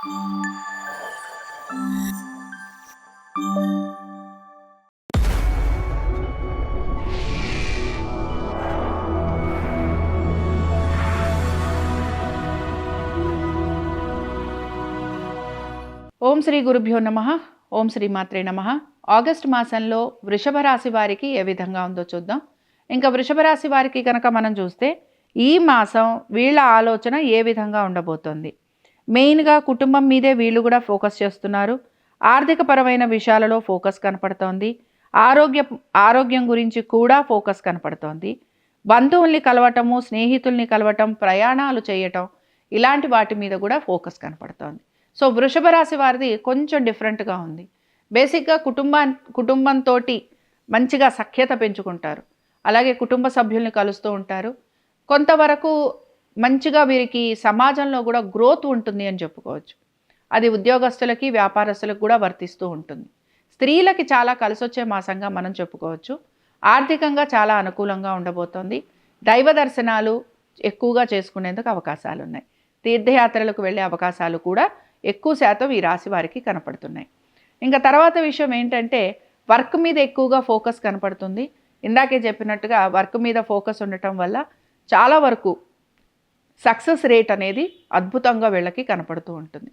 ఓం శ్రీ గురుభ్యో నమ. ఓం శ్రీ మాత్రే నమ. ఆగస్ట్ మాసంలో వృషభ రాశి వారికి ఏ విధంగా ఉందో చూద్దాం. ఇంకా వృషభ రాశి వారికి కనుక మనం చూస్తే ఈ మాసం వీళ్ళ ఆలోచన ఏ విధంగా ఉండబోతోంది. మెయిన్గా కుటుంబం మీదే వీళ్ళు కూడా ఫోకస్ చేస్తున్నారు. ఆర్థికపరమైన విషయాలలో ఫోకస్ కనపడుతోంది. ఆరోగ్య ఆరోగ్యం గురించి కూడా ఫోకస్ కనపడుతోంది. బంధువుల్ని కలవటము స్నేహితుల్ని కలవటం ప్రయాణాలు చేయటం ఇలాంటి వాటి మీద కూడా ఫోకస్ కనపడుతోంది. సో వృషభ రాశి వారిది కొంచెం డిఫరెంట్గా ఉంది. బేసిక్గా కుటుంబా కుటుంబంతో మంచిగా సఖ్యత పెంచుకుంటారు. అలాగే కుటుంబ సభ్యుల్ని కలుస్తూ ఉంటారు. కొంతవరకు మంచిగా వీరికి సమాజంలో కూడా గ్రోత్ ఉంటుంది అని చెప్పుకోవచ్చు. అది ఉద్యోగస్తులకి వ్యాపారస్తులకు కూడా వర్తిస్తూ ఉంటుంది. స్త్రీలకి చాలా కలిసొచ్చే మాసంగా మనం చెప్పుకోవచ్చు. ఆర్థికంగా చాలా అనుకూలంగా ఉండబోతోంది. దైవ దర్శనాలు ఎక్కువగా చేసుకునేందుకు అవకాశాలు ఉన్నాయి తీర్థయాత్రలకు వెళ్ళే అవకాశాలు కూడా ఎక్కువ శాతం ఈ రాశి వారికి కనపడుతున్నాయి. ఇంకా తర్వాత విషయం ఏంటంటే వర్క్ మీద ఎక్కువగా ఫోకస్ కనపడుతుంది. ఇందాకే చెప్పినట్టుగా వర్క్ మీద ఫోకస్ ఉండటం వల్ల చాలా వరకు సక్సెస్ రేట్ అనేది అద్భుతంగా వీళ్ళకి కనపడుతూ ఉంటుంది.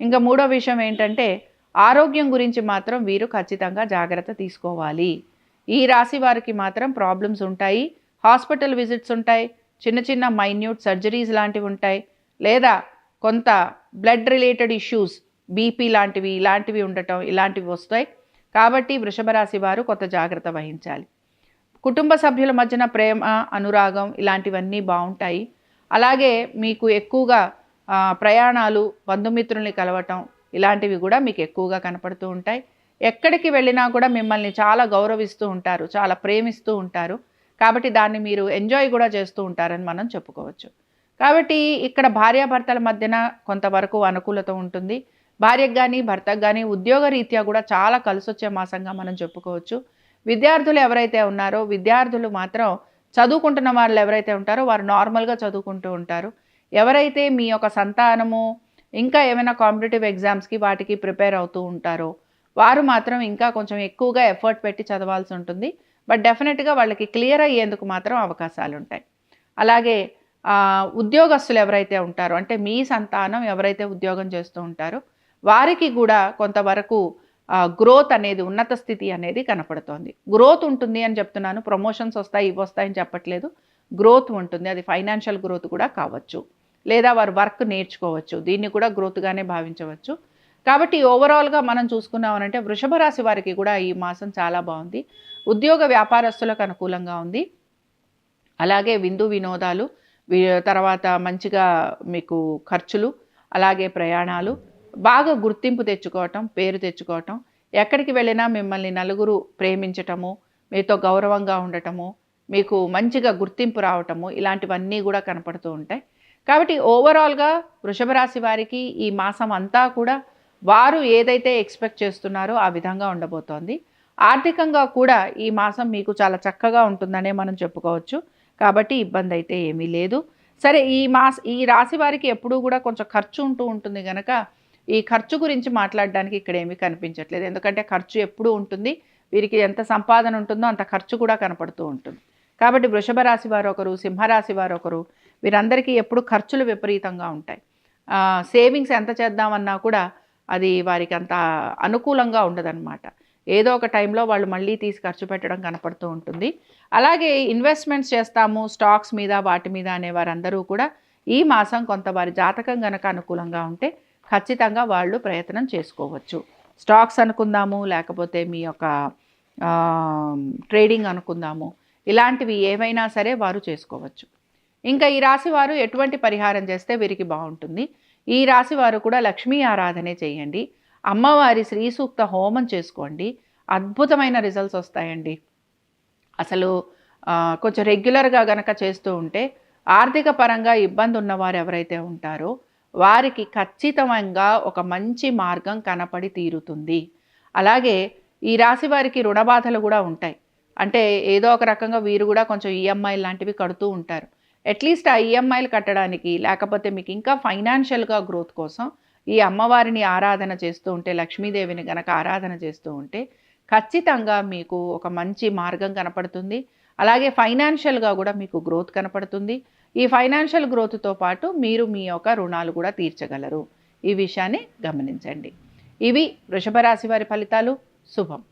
ఇంకా మూడో విషయం ఏంటంటే ఆరోగ్యం గురించి మాత్రం వీరు ఖచ్చితంగా జాగ్రత్త తీసుకోవాలి. ఈ రాశి వారికి మాత్రం ప్రాబ్లమ్స్ ఉంటాయి హాస్పిటల్ విజిట్స్ ఉంటాయి చిన్న చిన్న మైన్యూట్ సర్జరీస్ లాంటివి ఉంటాయి లేదా కొంత బ్లడ్ రిలేటెడ్ ఇష్యూస్ బీపీ లాంటివి ఇలాంటివి ఉండటం ఇలాంటివి వస్తాయి. కాబట్టి వృషభ రాశి వారు కొంత జాగ్రత్త వహించాలి. కుటుంబ సభ్యుల మధ్యన ప్రేమ అనురాగం ఇలాంటివన్నీ బాగుంటాయి. అలాగే మీకు ఎక్కువగా ప్రయాణాలు బంధుమిత్రుల్ని కలవటం ఇలాంటివి కూడా మీకు ఎక్కువగా కనపడుతూ ఉంటాయి. ఎక్కడికి వెళ్ళినా కూడా మిమ్మల్ని చాలా గౌరవిస్తూ ఉంటారు చాలా ప్రేమిస్తూ ఉంటారు. కాబట్టి దాన్ని మీరు ఎంజాయ్ కూడా చేస్తూ ఉంటారని మనం చెప్పుకోవచ్చు. కాబట్టి ఇక్కడ భార్యాభర్తల మధ్యన కొంతవరకు అనుకూలత ఉంటుంది. భార్యకు కానీ భర్తకు కానీ ఉద్యోగ రీత్యా కూడా చాలా కలిసొచ్చే మాసంగా మనం చెప్పుకోవచ్చు. విద్యార్థులు ఎవరైతే ఉన్నారో విద్యార్థులు మాత్రం చదువుకుంటున్న వాళ్ళు ఎవరైతే ఉంటారో వారు నార్మల్గా చదువుకుంటూ ఉంటారు. ఎవరైతే మీ యొక్క సంతానము ఇంకా ఏమైనా కాంపిటేటివ్ ఎగ్జామ్స్కి వాటికి ప్రిపేర్ అవుతూ ఉంటారో వారు మాత్రం ఇంకా కొంచెం ఎక్కువగా ఎఫర్ట్ పెట్టి చదవాల్సి ఉంటుంది. బట్ డెఫినెట్గా వాళ్ళకి క్లియర్ అయ్యేందుకు మాత్రం అవకాశాలు ఉంటాయి. అలాగే ఉద్యోగస్తులు ఎవరైతే ఉంటారో అంటే మీ సంతానం ఎవరైతే ఉద్యోగం చేస్తూ ఉంటారో వారికి కూడా కొంతవరకు గ్రోత్ అనేది ఉన్నత స్థితి అనేది కనపడుతోంది. గ్రోత్ ఉంటుంది అని చెప్తున్నాను. ప్రమోషన్స్ వస్తాయి ఇవి వస్తాయని చెప్పట్లేదు. గ్రోత్ ఉంటుంది. అది ఫైనాన్షియల్ గ్రోత్ కూడా కావచ్చు. లేదా వారు వర్క్ నేర్చుకోవచ్చు. దీన్ని కూడా గ్రోత్గానే భావించవచ్చు. కాబట్టి ఓవరాల్గా మనం చూసుకున్నామనంటే వృషభ రాశి వారికి కూడా ఈ మాసం చాలా బాగుంది. ఉద్యోగ వ్యాపారస్తులకు అనుకూలంగా ఉంది. అలాగే విందు వినోదాలు వి- తర్వాత మంచిగా మీకు ఖర్చులు అలాగే ప్రయాణాలు బాగా గుర్తింపు తెచ్చుకోవటం పేరు తెచ్చుకోవటం ఎక్కడికి వెళ్ళినా మిమ్మల్ని నలుగురు ప్రేమించటము మీతో గౌరవంగా ఉండటము మీకు మంచిగా గుర్తింపు రావటము ఇలాంటివన్నీ కూడా కనపడుతూ ఉంటాయి. కాబట్టి ఓవరాల్గా వృషభ రాశి వారికి ఈ మాసం అంతా కూడా వారు ఏదైతే ఎక్స్పెక్ట్ చేస్తున్నారో ఆ విధంగా ఉండబోతోంది. ఆర్థికంగా కూడా ఈ మాసం మీకు చాలా చక్కగా ఉంటుందనే మనం చెప్పుకోవచ్చు. కాబట్టి ఇబ్బంది అయితే ఏమీ లేదు. సరే ఈ మాస ఈ రాశి వారికి ఎప్పుడూ కూడా కొంచెం ఖర్చు ఉంటూ ఉంటుంది కనుక ఈ ఖర్చు గురించి మాట్లాడడానికి ఇక్కడ ఏమీ కనిపించట్లేదు. ఎందుకంటే ఖర్చు ఎప్పుడూ ఉంటుంది. వీరికి ఎంత సంపాదన ఉంటుందో అంత ఖర్చు కూడా కనపడుతూ ఉంటుంది. కాబట్టి వృషభ రాశి వారు ఒకరు సింహరాశి వారు ఒకరు వీరందరికీ ఎప్పుడు ఖర్చులు విపరీతంగా ఉంటాయి. సేవింగ్స్ ఎంత చేద్దామన్నా కూడా అది వారికి అంత అనుకూలంగా ఉండదన్నమాట. ఏదో ఒక టైంలో వాళ్ళు మళ్ళీ తీసి ఖర్చు పెట్టడం కనపడుతూ ఉంటుంది. అలాగే ఇన్వెస్ట్మెంట్స్ చేస్తాము స్టాక్స్ మీద వాటి మీద అనే వారందరూ కూడా ఈ మాసం కొంత వారి జాతకం గనక అనుకూలంగా ఉంటే ఖచ్చితంగా వాళ్ళు ప్రయత్నం చేసుకోవచ్చు. స్టాక్స్ అనుకుందాము లేకపోతే మీ యొక్క ట్రేడింగ్ అనుకుందాము ఇలాంటివి ఏవైనా సరే వారు చేసుకోవచ్చు. ఇంకా ఈ రాశి వారు ఎటువంటి పరిహారం చేస్తే వీరికి బాగుంటుంది? ఈ రాశి వారు కూడా లక్ష్మీ ఆరాధనే చేయండి. అమ్మవారి శ్రీ సూక్త హోమం చేసుకోండి. అద్భుతమైన రిజల్ట్స్ వస్తాయండి. అసలు కొంచెం రెగ్యులర్గా గనక చేస్తూ ఉంటే ఆర్థిక పరంగా ఇబ్బంది ఉన్నవారు ఎవరైతే ఉంటారో వారికి ఖచ్చితంగా ఒక మంచి మార్గం కనపడి తీరుతుంది. అలాగే ఈ రాశి వారికి రుణ బాధలు కూడా ఉంటాయి. అంటే ఏదో ఒక రకంగా వీరు కూడా కొంచెం ఈఎంఐ లాంటివి కడుతూ ఉంటారు. అట్లీస్ట్ ఆ ఈఎంఐలు కట్టడానికి లేకపోతే మీకు ఇంకా ఫైనాన్షియల్గా గ్రోత్ కోసం ఈ అమ్మవారిని ఆరాధన చేస్తూ ఉంటే లక్ష్మీదేవిని గనక ఆరాధన చేస్తూ ఉంటే ఖచ్చితంగా మీకు ఒక మంచి మార్గం కనపడుతుంది. అలాగే ఫైనాన్షియల్గా కూడా మీకు గ్రోత్ కనపడుతుంది. ఈ ఫైనాన్షియల్ గ్రోత్తో పాటు మీరు మీ యొక్క రుణాలు కూడా తీర్చగలరు. ఈ విషయాన్ని గమనించండి. ఇవి వృషభ రాశి వారి ఫలితాలు. శుభం.